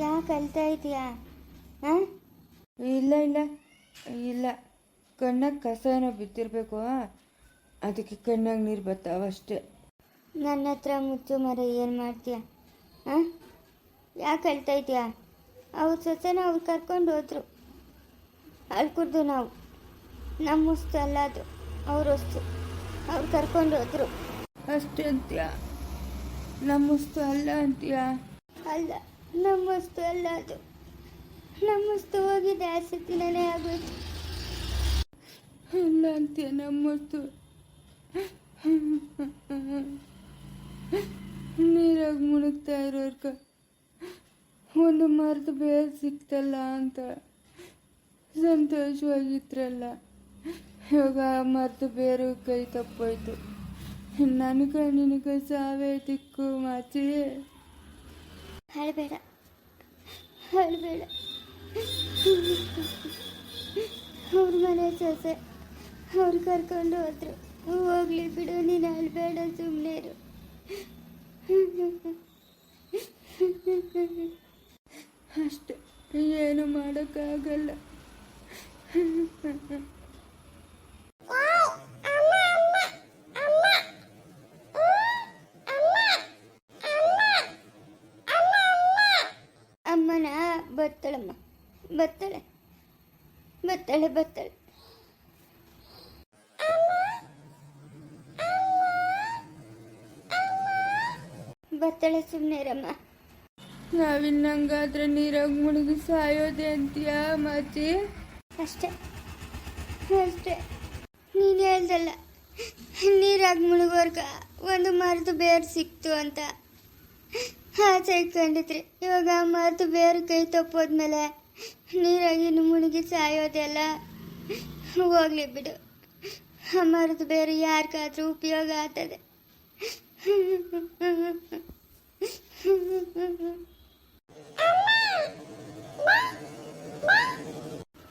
ಯಾಕೆ ಅಳ್ತಾ ಇದೆಯಾ ಹಾಂ ಇಲ್ಲ ಇಲ್ಲ ಇಲ್ಲ. ಕಣ್ಣಾಗ ಕಸ ಏನೋ ಬಿದ್ದಿರಬೇಕು. ಅದಕ್ಕೆ ಕಣ್ಣಾಗ ನೀರು ಬರ್ತಾವಷ್ಟೇ ನನ್ನ ಹತ್ರ ಮುಚ್ಚು ಮರ ಏನು ಮಾಡ್ತೀಯ? ಹಾಂ ಯಾಕೆ ಅಳ್ತಾ ಇದೆಯಾ ಅವ್ರ ಸೊಸೆನ ಅವ್ರು ಕರ್ಕೊಂಡು ಹೋದ್ರು. ಅಳ್ಕುಡ್ದು ನಾವು. ನಮ್ಮ ವಸ್ತು ಅಲ್ಲ ಅದು. ಅವ್ರ ವಸ್ತು. ಅವ್ರು ಕರ್ಕೊಂಡು ಹೋದ್ರು. ಅಷ್ಟೇ ಅಂತೀಯ? ನಮ್ಮಸ್ತು ಅಲ್ಲ ಅಂತೀಯ? ಅಲ್ಲ. ನಮ್ಮ ಅಲ್ಲ ಅದು ನಮ್ಮ ವಸ್ತು ಹೋಗಿದೆ ಆ ಸತಿನೇ ಆಗೋಯ್ತು. ಅಲ್ಲ ಅಂತೀಯ ನಮ್ಮಸ್ತು ನೀರಾಗಿ ಮುಳುಗ್ತಾ ಇರೋರ್ಗ ಒಂದು ಮರದ ಬೇರೆ ಸಿಕ್ತಲ್ಲ ಅಂತ ಸಂತೋಷವಾಗಿದ್ರಲ್ಲ. ಇವಾಗ ಮರದ ಬೇರು ಕೈ ತಪ್ಪೋಯ್ತು. ನನಗ ನಿನಗ ಸಾವೇ ದಿಕ್ಕು ಮಾಚಿ ಅಳಬೇಡ ಹೇಳಬೇಡ. ಅವ್ರ ಮನೆ ಸೊಸೆ, ಅವ್ರು ಕರ್ಕೊಂಡು ಹೋದ್ರು. ಹೋಗ್ಲಿ ಬಿಡು, ನೀನು ಅಳಬೇಡ ಸುಮ್ಮನೆ ಅಷ್ಟೆ. ಏನು ಮಾಡೋಕ್ಕಾಗಲ್ಲ. ಬತ್ತಳೆ ಬತ್ತಳೆ ಬತ್ತಳೆ. ಬತ್ತಳೆ ಸುಮ್ಮನೆ ರಮ್ಮ ನಾವಿನ್ನಂಗಾದ್ರೆ ನೀರಾಗ ಮುಳುಗಿ ಸಾಯೋದೆ ಅಂತೀಯ ಮಾತಿ ಅಷ್ಟೇ ಅಷ್ಟೇ. ನೀನು ಹೇಳ್ದಲ್ಲ ನೀರಾಗ ಮುಳುಗೋರ್ಗ ಒಂದು ಮರದ ಬೇರು ಸಿಕ್ತು ಅಂತ. ಆಚೆ ಇಟ್ಕೊಂಡಿದ್ರಿ ಇವಾಗ ಮರದ ಬೇರು ಕೈ ತಪ್ಪೋದ್ಮೇಲೆ ನೀರಾಗಿ ಮುಳುಗಿ ಸಾಯೋದೆಲ್ಲ ಹೋಗ್ಲಿ ಬಿಡು. ಮರದು ಬೇರು ಯಾರಿಗಾದ್ರೂ ಉಪಯೋಗ ಆಗ್ತದೆ.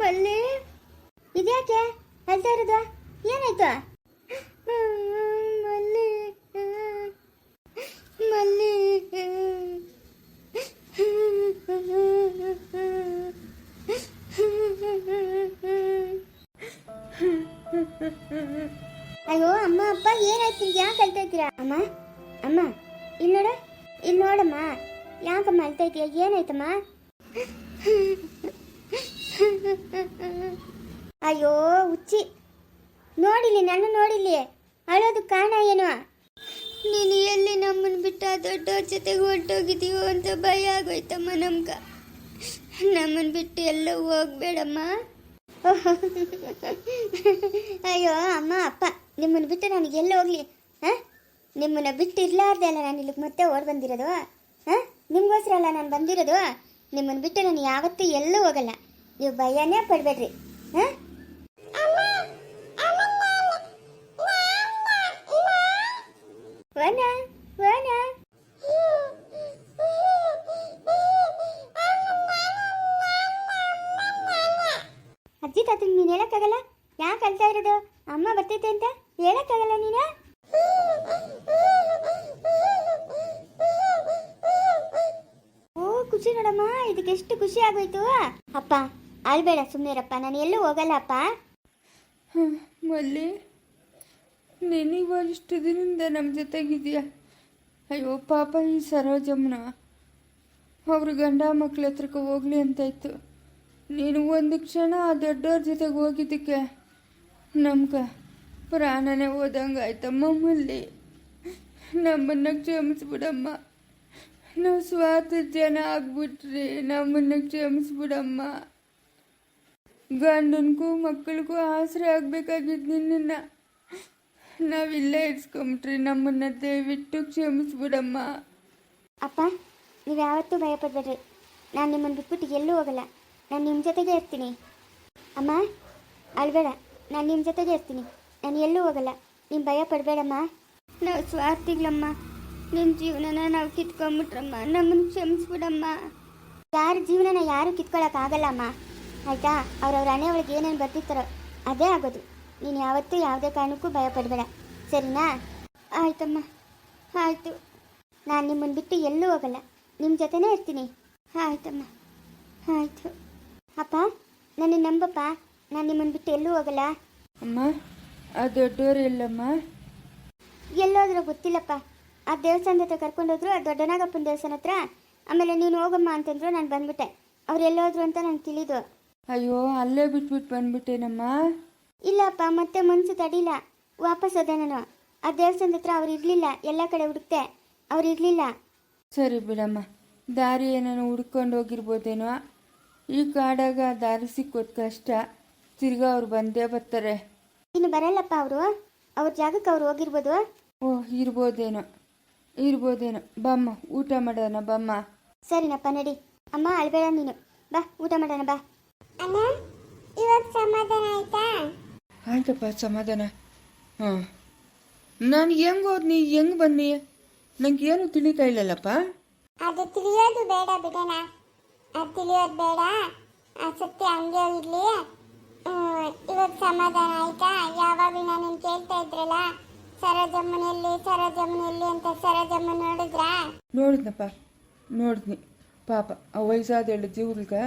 ಮಲ್ಲಿ, ಇದ್ಯಾಕೆ? ಹೇಳ್ತಾ ಇರೋದು ಏನಾಯ್ತು? ಇಲ್ಲಿ ನೋಡ ಇಲ್ಲಿ ನೋಡಮ್ಮ. ಯಾಕಮ್ಮ ಅಳ್ತಾ ಇದೀಯ ಏನಾಯ್ತಮ್ಮ? ಅಯ್ಯೋ ಹುಚ್ಚಿ. ನೋಡಿಲಿ ನನ್ನ ನೋಡಿಲಿ. ಅಳೋದು ಕಾರಣ ಏನು? ನೀನು ಎಲ್ಲಿ ನಮ್ಮನ್ನು ಬಿಟ್ಟ ದೊಡ್ಡವ್ರ ಜೊತೆಗೆ ಹೊರಟೋಗಿದೀವೋ ಅಂತ ಭಯ ಆಗೋಯ್ತಮ್ಮ ನಮ್ಗ. ನಮ್ಮನ್ನು ಬಿಟ್ಟು ಎಲ್ಲ ಹೋಗ್ಬೇಡಮ್ಮ. ಅಯ್ಯೋ ಅಮ್ಮ ಅಪ್ಪ ನಿಮ್ಮನ್ನು ಬಿಟ್ಟು ನನಗೆ ಎಲ್ಲಿ ಹೋಗ್ಲಿ? ಹಾಂ? ನಿಮ್ಮನ್ನ ಬಿಟ್ಟು ಇರ್ಲಾರ್ದೆ ಅಲ್ಲ ನಾನು ಇಲ್ಲಿಗೆ ಮತ್ತೆ ಓಡ್ ಬಂದಿರೋದು? ಹಾಂ? ನಿಮಗೋಸ್ಕರ ಅಲ್ಲ ನಾನು ಬಂದಿರೋದು? ನಿಮ್ಮನ್ನು ಬಿಟ್ಟು ನಾನು ಯಾವತ್ತೂ ಎಲ್ಲೂ ಹೋಗಲ್ಲ. ನೀವು ಭಯನೇ ಪಡಬೇಡ್ರಿ. ಹಾಂ? ವನ ವನ ಅಜ್ಜಿ ತಾತ ನೀನು ಹೇಳಕ್ಕಾಗಲ್ಲ ಯಾಕೆ ಅಳ್ತಾ ಇರೋದು ಅಮ್ಮ ಬರ್ತೈತೆ ಅಂತ ಹೇಳಕ್ಕಾಗಲ್ಲ ನೀನು ಓ ಖುಷಿ ನೋಡಮ್ಮ, ಇದಕ್ಕೆ ಎಷ್ಟು ಖುಷಿ ಆಗೋಯ್ತು. ಅಪ್ಪ ಆಯ್ತಲ್ಲ ಸುಮ್ಮನೆ ಇರಪ್ಪ ನಾನು ಎಲ್ಲೂ ಹೋಗಲ್ಲ ಅಪ್ಪ ಮಲ್ಲಿ, ನಿನಗೆ ಇಷ್ಟು ದಿನದಿಂದ ನಮ್ಮ ಜೊತೆಗಿದೆಯಾ? ಅಯ್ಯೋ, ಪಾಪ ಈ ಸರೋಜಮ್ಮನ. ಅವರು ಗಂಡ ಮಕ್ಳ ಹತ್ರಕ್ಕೆ ಹೋಗ್ಲಿ ಅಂತ ಇತ್ತು ನೀನು ಒಂದು ಕ್ಷಣ ಆ ದೊಡ್ಡವ್ರ ಜೊತೆಗೆ ಹೋಗಿದ್ದಕ್ಕೆ ನಮ್ಗೆ ಪ್ರಾಣನೇ ಹೋದಂಗೆ ಆಯ್ತಮ್ಮ ಮಲ್ಲಿ. ನಮ್ಮನ್ನ ಕ್ಷಮಿಸ್ಬಿಡಮ್ಮ. ನಾವು ಸ್ವಾರ್ಥ ಜನ ಆಗ್ಬಿಟ್ರಿ ನಮ್ಮನ್ನ ಕ್ಷಮಿಸ್ಬಿಡಮ್ಮ ಗಂಡನ್ಗೂ ಮಕ್ಕಳಿಗೂ ಆಸರೆ ಆಗ್ಬೇಕಾಗಿದ್ದು ನಿನ್ನ ನಾವಿಲ್ಲೇ ಇಡ್ಸ್ಕೊಂಬಿಟ್ರಿ ನಮ್ಮನ್ನ ದಯವಿಟ್ಟು ಕ್ಷಮಿಸ್ಬಿಡಮ್ಮ ಅಪ್ಪ ನೀವು ಯಾವತ್ತೂ ಭಯಪಡಬೇಡ್ರಿ ನಾನು ನಿಮ್ಮನ್ನು ಬಿಟ್ಬಿಟ್ಟು ಎಲ್ಲೂ ಹೋಗಲ್ಲ ನಾನು ನಿಮ್ಮ ಜೊತೆಗೆ ಇರ್ತೀನಿ ಅಮ್ಮ ಅಳ್ಬೇಡ ನಾನು ನಿಮ್ಮ ಜೊತೆಗೆ ಇರ್ತೀನಿ ನಾನು ಎಲ್ಲೂ ಹೋಗಲ್ಲ ನೀನು ಭಯ ಪಡಬೇಡಮ್ಮ ನಾವು ಸ್ವಾರ್ಥಿಗಳಮ್ಮ ನಿಮ್ಮ ಜೀವನನ ನಾವು ಕಿತ್ಕೊಂಡ್ಬಿಟ್ರಮ್ಮ ನಮ್ಮನ್ನು ಕ್ಷಮಿಸ್ಬಿಡಮ್ಮ. ಯಾರ ಜೀವನನ ಯಾರು ಕಿತ್ಕೊಳ್ಳೋಕ್ಕಾಗಲ್ಲಮ್ಮ ಆಯಿತಾ? ಅವ್ರವ್ರ ಹಣೆ ಒಳಗೆ ಏನೇನು ಬರ್ತಿರ್ತಾರೋ ಅದೇ ಆಗೋದು. ನೀನು ಯಾವತ್ತೂ ಯಾವುದೇ ಕಾರಣಕ್ಕೂ ಭಯ ಪಡಬೇಡ ಸರಿನಾ? ಆಯ್ತಮ್ಮ. ಆಯಿತು. ನಾನು ನಿಮ್ಮನ್ನು ಬಿಟ್ಟು ಎಲ್ಲೂ ಹೋಗಲ್ಲ. ನಿಮ್ಮ ಜೊತೆನೇ ಇರ್ತೀನಿ. ಆಯ್ತಮ್ಮ. ಆಯಿತು. ಅಪ್ಪ ನನ್ನ ನಂಬಪ್ಪ. ನಾನು ನಿಮ್ಮನ್ನು ಬಿಟ್ಟು ಎಲ್ಲೂ ಹೋಗಲ್ಲ. ಅಮ್ಮ ಆ ದೊಡ್ಡವರು ಇಲ್ಲಮ್ಮ ಎಲ್ಲೋದ್ರೂ ಗೊತ್ತಿಲ್ಲಪ್ಪ. ಆ ದೇವಸ್ಥಾನದ ಹತ್ರ ಕರ್ಕೊಂಡೋದ್ರು ಆ ದೊಡ್ಡನಾಗಪ್ಪನ ದೇವಸ್ಥಾನ ಹತ್ರ. ಆಮೇಲೆ ನೀನು ಹೋಗಮ್ಮ ಅಂತಂದ್ರು ನಾನು ಬಂದ್ಬಿಟ್ಟೆ. ಅವ್ರು ಎಲ್ಲೋದ್ರು ಅಂತ ನಾನು ತಿಳಿದು. ಅಯ್ಯೋ ಅಲ್ಲೇ ಬಿಟ್ಬಿಟ್ಟು ಬಂದ್ಬಿಟ್ಟೇನಮ್ಮ? ಇಲ್ಲಪ್ಪ ಮತ್ತೆ ಮನ್ಸು ತಡಿಲ್ಲ. ವಾಪಸ್ ಹೋದೆ ನಾನು. ಆ ದೇವಸ್ಥಾನದ ಹತ್ರ ಅವ್ರು ಇರಲಿಲ್ಲ ಎಲ್ಲ ಕಡೆ ಹುಡುಕ್ತೆ ಅವ್ರು ಇರಲಿಲ್ಲ. ಸರಿ ಬಿಡಮ್ಮ ದಾರಿ ಏನೇನೋ ಹುಡ್ಕೊಂಡು ಹೋಗಿರ್ಬೋದೇನೋ. ಈ ಕಾಡಾಗ ದಾರಿ ಸಿಕ್ಕೋದು ಕಷ್ಟ. ತಿರ್ಗಾ ಅವ್ರು ಬಂದೇ ಬರ್ತಾರೆ. ಇನ್ನು ಬರಲ್ಲಪ್ಪ ಅವರು? ಅವ್ರ ಜಾಗಕ್ಕೆ ಅವ್ರು ಹೋಗಿರ್ಬೋದು? ಓಹ್ ಇರ್ಬೋದೇನೋ. ಇರ್ಬೋದೇನೋ. ಬಮ್ಮ ಊಟ ಮಾಡೋಣ ಬಮ್ಮ. ಸರಿನಪ್ಪ ನಡಿ. ಅಮ್ಮ ಅಳ್ಬೇಡ ನೀನು. ಬಾ ಊಟ ಮಾಡೋಣ ಬಾ. ಅಣ್ಣ ಇವಾಗ ಸಮಾಧಾನ ಆಯ್ತಾ? ಆಯ್ತಪ್ಪ ಸಮಾಧಾನ. ಹಾಂ. ನಾನು ಹೆಂಗೆ ಹೋದ್ನಿ ಹೆಂಗ್ ಬನ್ನಿ? ನಂಗೆ ಏನು ತಿಳಿತಾ ಇಲ್ಲಲ್ಲಪ್ಪ? ಅದು ತಿಳಿಯೋದು ಬೇಡ ಬಿಡೋಣ. ಅದು ತಿಳಿಯೋದು ಬೇಡ. ಆ ಸತ್ಯ ಹಂಗೆ ಇರಲಿ. ಇವಾಗ ಸಮಾಧಾನ ಆಯ್ತಾ? ಯಾವಾಗ ನಾನು ಕೇಳ್ತಾ ಇದ್ರಲ್ಲ? ಸರೋಜಮ್ಮನಲ್ಲಿ ಸರೋಜಮ್ಮನಲ್ಲಿ ಅಂತ ಸರೋಜಮ್ಮ ನೋಡಿದ್ರಾ? ನೋಡಿದ್ನಪ್ಪ ನೋಡಿದ್ನಿ. ಪಾಪ ಆ ವಯಸ್ಸಾದ ಹೇಳು ಜೀವಗಳಿಗೆ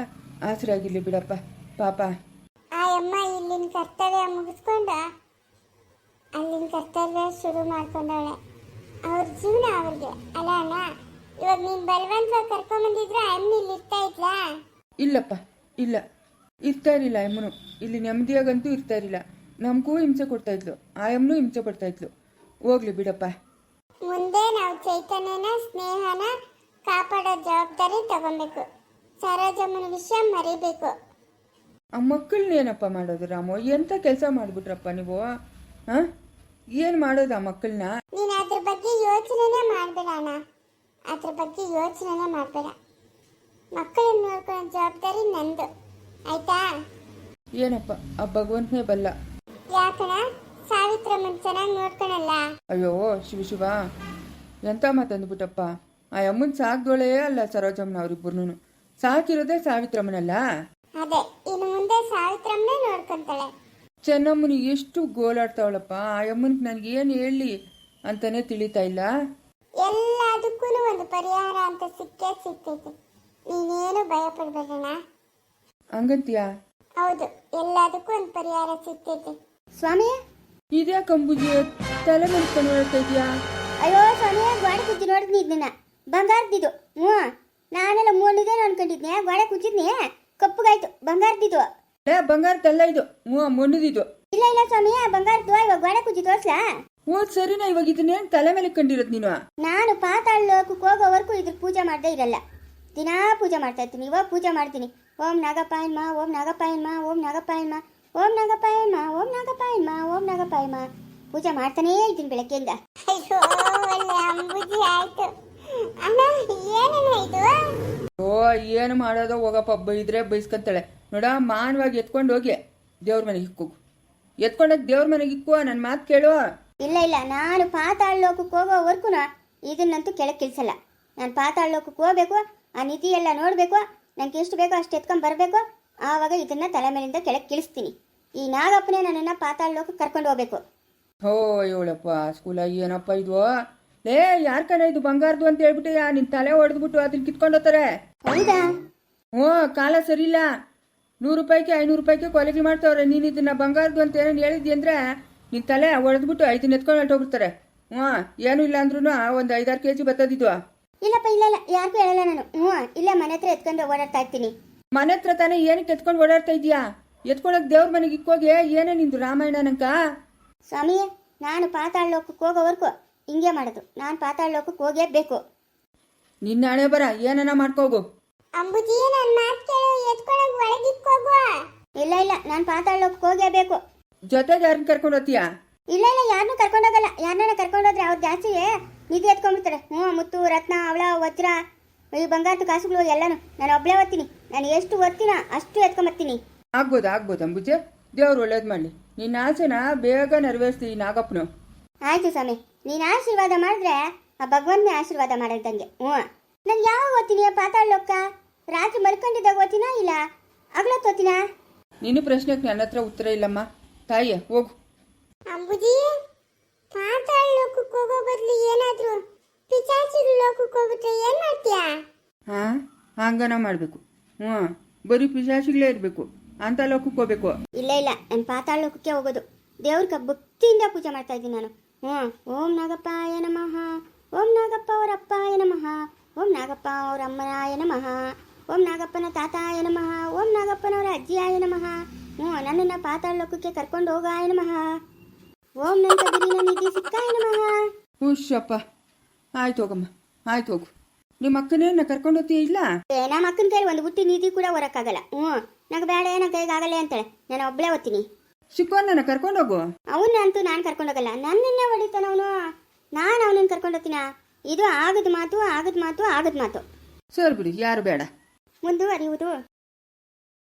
ಆಸರೆ ಆಗಿರ್ಲಿ ಬಿಡಪ್ಪ ಪಾಪ. ಆ ಅಮ್ಮ ಇಲ್ಲಿನ ಕರ್ತವ್ಯ ಮುಗಿಸ್ಕೊಂಡ ಅಲ್ಲಿನ ಕರ್ತವ್ಯ ಶುರು ಮಾಡ್ಕೊಂಡವಳೆ. ಅವ್ರ ಜೀವನ ಅವ್ರಿಗೆ ಅಲ್ಲ ಅಣ್ಣ? ಇವಾಗ ನೀನ್ ಬಲವಂತವಾಗಿ ಕರ್ಕೊಂಡ್ಬಂದಿದ್ರೆ ಅಮ್ಮ ಇಲ್ಲಿ ಇರ್ತಾ ಇದ್ಲಾ? ಇಲ್ಲಪ್ಪ ಇಲ್ಲ. ಇರ್ತಾ ಇರಲಿಲ್ಲ ಅಮ್ಮನು. ಇಲ್ಲಿ ನೆಮ್ಮದಿಯಾಗಂತೂ ಇರ್ತಾ ಇರಲಿಲ್ಲ. ನಮಗೂ ಹಿಂಸೆ ಕೊಡ್ತಾ ಇದ್ಲು. ಆಯಮ್ನು ಹಿಂಸೆ ಪಡ್ತಾ ಇದ್ಲು. ಹೋಗ್ಲಿ ಬಿಡಪ್ಪ. ಮುಂದೆ ನಾವು ಚೈತನ್ಯನ ಸ್ನೇಹನ ಕಾಪಾಡೋ ಜವಾಬ್ದಾರಿ ತಗೊಬೇಕು. ಸರೋಜಮ್ಮನ ವಿಷಯ ಮರಿಬೇಕು. ಆ ಮಕ್ಕಳನ್ನ ಏನಪ್ಪ ಮಾಡೋದು ರಾಮು? ಎಂತ ಕೆಲಸ ಮಾಡ್ಬಿಟ್ರಪ್ಪ ನೀವು? ಹಾಂ ಏನು ಮಾಡೋದು ಆ ಮಕ್ಕಳನ್ನ ನೀನು ಅದ್ರ ಬಗ್ಗೆ ಯೋಚನೆನೇ ಮಾಡಬೇಡ ಅಣ್ಣ. ಅದ್ರ ಬಗ್ಗೆ ಯೋಚನೆನೇ ಮಾಡಬೇಡ. ಮಕ್ಕಳನ್ನ ನೋಡ್ಕೊಳ್ಳೋ ಜವಾಬ್ದಾರಿ ನಂದು. ಆಯ್ತಾ? ಏನಪ್ಪ? ಆ ಭಗವಂತನೇ ಬಲ್ಲ. ಯಾಕಣ ಸಾವಿತ್ರಮ್ಮನ್ ಚೆನ್ನಾಗಿ ನೋಡ್ಕೊಳಲ್ಲ. ಅಯ್ಯೋ ಶಿವ ಶಿವ. ಎಂತ ಮಾತಂದ್ಬಿಟ್ಟಪ್ಪ? ಆ ಅಮ್ಮನ್ ಸಾಕ್ದೋಳೇ ಅಲ್ಲ ಸರೋಜಮ್ಮನ ಅವ್ರಿಬ್ಬರ್ನು ಸಾಕಿರೋದೇ ಸಾವಿತ್ರಮ್ಮನಲ್ಲ? ಅದೇ ಇನ್ನು ಮುಂದೆ ಸಾವಿತ್ರಮ್ಮನೇ ನೋಡ್ಕೊಂತಾಳೆ. ಚೆನ್ನಮ್ಮನ ಎಷ್ಟು ಗೋಲಾಡ್ತಾವಳಪ್ಪ. ಆ ಅಮ್ಮನಿಗೆ ನನ್ಗೆ ಏನ್ ಹೇಳಿ ಅಂತಾನೆ ತಿಳಿತಾ ಇಲ್ಲ? ಎಲ್ಲದಕ್ಕೂ ಒಂದು ಪರಿಹಾರ ಅಂತ ಸಿಕ್ಕೇ ಸಿಗ್ತೈತೆ. ನೀನೇನು ಭಯ ಪಡ್ಬೇಡಣ್ಣ ಹಂಗಂತೀಯಾ? ಹೌದು ಎಲ್ಲದಕ್ಕೂ ಒಂದು ಪರಿಹಾರ ಸಿಗ್ತೈತೆ. ಸ್ವಾಮಿ? ಇದ್ಯಾ ಕಂಬುಜಿ ತಲೆ ಮುಡ್ಕೊಂಡು ಇದೀಯಾ? ಅಯ್ಯೋ ಸ್ವಾಮಿ ಗೋಡೆ ಕುಚ್ಚಿ ನೋಡಿದ್ನಿ ಇದನ್ನ ಬಂಗಾರದಿದು ಹ್ಞೂ. ನಾನೆಲ್ಲ ಮೂಲಿದೆ ಅನ್ಕೊಂಡಿದ್ನೆ. ಗೋಡೆ ಕುಚ್ಚಿದ್ನಿ ಕಪ್ಪುಗಾಯ್ತು. ಬಂಗಾರದಿದು ಏ ಬಂಗಾರದಲ್ಲ ಇದು. ಹ್ಞೂ ಮೊನ್ನದಿದು ಇಲ್ಲ ಇಲ್ಲ ಸ್ವಾಮಿ ಬಂಗಾರದ್ದು ಇವಾಗ ಗೋಡೆ ಕುಚ್ಚಿ ತೋರ್ಸ್ಲಾ? ಹ್ಞೂ ಸರಿನಾ ಇವಾಗ ಇದನ್ನೇನು ತಲೆ ಮೇಲೆ ಕಂಡಿರೋದು ನೀನು? ನಾನು ಪಾತಾಳ ಲೋಕಕ್ಕೆ ಹೋಗೋವರೆಗೂ ಇದ್ರ ಪೂಜೆ ಮಾಡದೇ ಇರಲ್ಲ. ದಿನಾ ಪೂಜೆ ಮಾಡ್ತಾ ಇರ್ತೀನಿ. ಇವಾಗ ಪೂಜೆ ಮಾಡ್ತೀನಿ. ಓಂ ನಾಗಪ್ಪಾಯನ್ಮ ಓಂ ನಾಗಪ್ಪಾಯನ್ಮ ಓಂ ನಾಗಪ್ಪಾಯನ್ಮ ಓಂ ನಾಗಪ್ಪಾಯನ್ಮ ನಾಗಪ್ಪಾಯನ್ಮ ಪೂಜೆ ಮಾಡ್ತಾನೇ ಇದ್ದೀನಿ ಬೆಳಗ್ಗೆಯಿಂದ. ಅಯ್ಯೋ ಒಳ್ಳೆ ಅಂಬುಜಿ ಆಯ್ತು. ಅಣ್ಣ ಏನಣ್ಣ ಇದು? ಓ ಏನು ಮಾಡೋದು? ಹೋಗಪ್ಪ ಬೈದ್ರೆ ಬೈಸ್ಕೊಂತಾಳೆ. ನೋಡ ಮಾನವಾಗಿ ಎತ್ಕೊಂಡು ಹೋಗಿ. ದೇವ್ರ ಮನೆಗೆ ಇಕ್ಕು ಎತ್ಕೊಂಡೋಗಿ ದೇವ್ರ ಮನೆಗೆ ಇಕ್ಕು ನನ್ನ ಮಾತು ಕೇಳು. ಇಲ್ಲ ಇಲ್ಲ ನಾನು ಪಾತಾಳ ಲೋಕಕ್ಕೆ ಹೋಗೋವರೆಗೂ ಇದನ್ನಂತೂ ಕೆಳಗೆ ಕಿಲ್ಸಲ್ಲ ನಾನು ಪಾತಾಳ ಲೋಕಕ್ಕೆ ಹೋಗ್ಬೇಕು ಆ ನಿಧಿ ಎಲ್ಲ ನೋಡಬೇಕು ನನಗೆ ಎಷ್ಟು ಬೇಕೋ ಅಷ್ಟು ಎತ್ಕೊಂಡ್ ಬರಬೇಕು. ಆವಾಗ ಇದನ್ನ ತಲೆ ಮೇಲಿಂದ ಕೆಳಗೆ ಕಿಳಿಸ್ತೀನಿ ಈ ನಾಗಪ್ಪನೇ ನನ್ನನ್ನ ಪಾತಾಳಕ್ಕೆ ಕರ್ಕೊಂಡು ಹೋಗ್ಬೇಕು. ಹೋ ಇವಳಪ್ಪ ಸ್ಕೂಲ ಏನಪ್ಪ ಇದು? ಲೇ ಯಾರ ಕಣ ಇದು ಬಂಗಾರದು ಅಂತ ಹೇಳ್ಬಿಟ್ಟು ನಿನ್ ತಲೆ ಹೊಡೆದ್ಬಿಟ್ಟು ಅದನ್ನ ಕಿತ್ಕೊಂಡು ಹೋಗ್ತಾರೆ? ಹೌದಾ? ಹ್ಞೂ ಕಾಲ ಇಲ್ಲ ನೂರು ರೂಪಾಯಿಗೆ ಐನೂರು ರೂಪಾಯಿಗೆ ಕೊಲೆಗೆ ಮಾಡ್ತಾವ್ರೆ. ನೀನು ಇದನ್ನ ಬಂಗಾರದು ಅಂತ ಏನೇನು ಹೇಳಿದ್ದಿ ಅಂದ್ರೆ ನಿನ್ನ ತಲೆ ಹೊಡೆದ್ಬಿಟ್ಟು ಐದನ್ನ ಎತ್ಕೊಂಡು ಹೊರಟೋಗ್ಬಿಡ್ತಾರೆ. ಹ್ಞೂ ಏನು ಇಲ್ಲ ಅಂದ್ರೂ ಒಂದು ಐದಾರು ಕೆ ಜಿ ಬತ್ತದಿದ್ವಾ ಇಲ್ಲಪ್ಪ ಇಲ್ಲ ಇಲ್ಲ. ಯಾರಿಗೂ ಹೇಳಲ್ಲ ನಾನು. ಹ್ಞೂ ಇಲ್ಲ ಮನೆ ಹತ್ರ ಎತ್ಕೊಂಡು ಓಡಾಡ್ತಾ ಇರ್ತೀನಿ. ಮನೆ ಹತ್ರ ತಾನೇ ಏನಕ್ಕೆ ಎತ್ಕೊಂಡು ಓಡಾಡ್ತಾ ಇದೀಯಾ ಎತ್ಕೊಳಕ್ ದೇವ್ರ ಮನೆಗೆ ಇಕ್ಕೋಗೆ ಏನೇ ನಿಂದು ರಾಮಾಯಣ ನಂಕ ಸ್ವಾಮಿ ನಾನು ಪಾತಾಳ ಲೋಕಕ್ಕೆ ಹೋಗೋವರೆಗೂ ಹಿಂಗೆ ಮಾಡೋದು. ನಾನು ಪಾತಾಳ ಲೋಕಕ್ಕೆ ಹೋಗೇಬೇಕು. ನಿನ್ನ ಹಣೆ ಬರ ಏನನ ಮಾಡ್ಕೋಗು? ಅಂಬುಜಿ ನನ್ನ ಮಾತು ಕೇಳು ಎತ್ಕೊಳಕ್ ಒಳಗೆ ಇಕ್ಕೋಗು ಇಲ್ಲ ಇಲ್ಲ ನಾನು ಪಾತಾಳ ಲೋಕಕ್ಕೆ ಹೋಗೇಬೇಕು. ಜೊತೆಗೆ ಯಾರನ್ನ ಕರ್ಕೊಂಡು ಹೋಗ್ತೀಯಾ? ಇಲ್ಲ ಇಲ್ಲ ಯಾರನ್ನೂ ಕರ್ಕೊಂಡೋಗಲ್ಲ ಯಾರನ್ನ ಕರ್ಕೊಂಡೋದ್ರೆ ಅವ್ರು ಜಾಸ್ತಿ ನಿಧಿ ಎತ್ಕೊಂಡ್ಬಿಡ್ತಾರೆ. ಹ್ಞೂ ಮುತ್ತು ರತ್ನ ಅವಳ ವಜ್ರ ಈ ಬಂಗಾರದ ಕಾಸುಗಳು ಎಲ್ಲನೂ. ನಾನು ಒಬ್ಬಳೇ ಓದ್ತೀನಿ. ನಾನು ಎಷ್ಟು ಓದ್ತೀನ ಅಷ್ಟು ಎತ್ಕೊಂಬರ್ತೀನಿ ಆಗ್ಬೋದು? ಆಗ್ಬೋದು ಅಂಬುಜೆ? ದೇವ್ರು ಒಳ್ಳೇದು ಮಾಡಲಿ. ನಿನ್ನ ಆಸೆನ ಬೇಗ ನೆರವೇರಿಸ್ತೀನಿ ನಾಗಪ್ಪನು. ಆಯ್ತು ಸ್ವಾಮಿ. ನೀನು ಆಶೀರ್ವಾದ ಮಾಡಿದ್ರೆ ಆ ಭಗವಂತನೇ ಆಶೀರ್ವಾದ ಮಾಡಿದಂಗೆ ಹ್ಞೂ. ನಾನು ಯಾವಾಗ ಓದ್ತೀನಿ? ಪಾತಾಳ ಲೋಕ ರಾತ್ರಿ ಮಲ್ಕೊಂಡಿದ್ದಾಗ ಓದ್ತೀನಾ ಇಲ್ಲ? ಹಗ್ಲೊತ್ತು ಓದ್ತೀನಾ? ನೀನು ಪ್ರಶ್ನೆಗೆ ನನ್ನ ಹತ್ರ ಉತ್ತರ ಇಲ್ಲಮ್ಮ. ತಾಯಿ ಹೋಗು. ಅಂಬುಜಿ ಪಾತಾಳ ಲೋಕಕ್ಕೆ ಹೋಗೋ ಬದಲು ಏನಾದರೂ ಪಿಚಾಚಿಗಳ ಲೋಕಕ್ಕೆ ಹೋಗ್ಬಿಟ್ರೆ ಏನು ಮಾಡ್ತೀಯಾ? ಹಾಂ ಹಂಗನ ಮಾಡಬೇಕು. ಹ್ಞೂ. ಬರೀ ಪಿಶಾಚಿಗಳೇ ಇರಬೇಕು. ಅಂತ ಲೋಕಕ್ಕೆ ಹೋಗ್ಬೇಕು. ಇಲ್ಲ ಇಲ್ಲ ನಾನು ಪಾತಾಳ ಲೋಕಕ್ಕೆ ಹೋಗೋದು. ದೇವ್ರಿಗೆ ಭಕ್ತಿಯಿಂದ ಪೂಜೆ ಮಾಡ್ತಾ ಇದ್ದೀನಿ ನಾನು. ಹ್ಞೂ ಓಂ ನಾಗಪ್ಪಾಯ ನಮಃ ಓಂ ನಾಗಪ್ಪ ಅವರ ಅಪ್ಪಾಯ ನಮಃ ಓಂ ನಾಗಪ್ಪ ಅವರ ಅಮ್ಮನಾಯ ನಮಃ ಓಂ ನಾಗಪ್ಪನ ತಾತಾಯ ನಮಃ ಓಂ ನಾಗಪ್ಪನವರ ಅಜ್ಜಿಯಾಯ ನಮಃ. ಹ್ಞೂ ನನ್ನನ್ನು ಪಾತಾಳ ಲೋಕಕ್ಕೆ ಕರ್ಕೊಂಡು ಹೋಗಾಯ ನಮಃ. ಓಂ ನನ್ನ ಸಿಕ್ಕಾಯ ನಮಃ. ಹುಷಪ್ಪ. ಆಯ್ತು ಹೋಗಮ್ಮ ಆಯ್ತು ಹೋಗು. ನಿಮ್ಮ ಅಕ್ಕನೇನ ಕರ್ಕೊಂಡು ಹೋಗ್ತೀಯ ಇಲ್ಲ? ಏ ನಮ್ಮ ಅಕ್ಕನ ಕೈಲಿ ಒಂದು ಹುಟ್ಟಿ ನಿಧಿ ಕೂಡ ಹೊರಕ್ಕಾಗಲ್ಲ. ಹ್ಞೂ ನಂಗೆ ಬೇಡ ನನ್ನ ಕೈಗೆ ಆಗಲ್ಲ ಅಂತಾಳೆ. ನಾನು ಒಬ್ಬಳೇ ಓದ್ತೀನಿ. ಸಿಕ್ಕೋನ್ನ ಕರ್ಕೊಂಡು ಹೋಗು. ಅವನಂತೂ ನಾನು ಕರ್ಕೊಂಡೋಗಲ್ಲ ನನ್ನನ್ನೇ ಹೊಡಿತಾನ ಅವನು. ನಾನು ಅವನನ್ನ ಕರ್ಕೊಂಡು ಹೋಗ್ತೀನ? ಇದು ಆಗದ ಮಾತು ಆಗದ ಮಾತು ಆಗದ ಮಾತು. ಸರ್ ಬಿಡಿ ಯಾರು ಬೇಡ. ಮುಂದುವರಿಯುವುದು.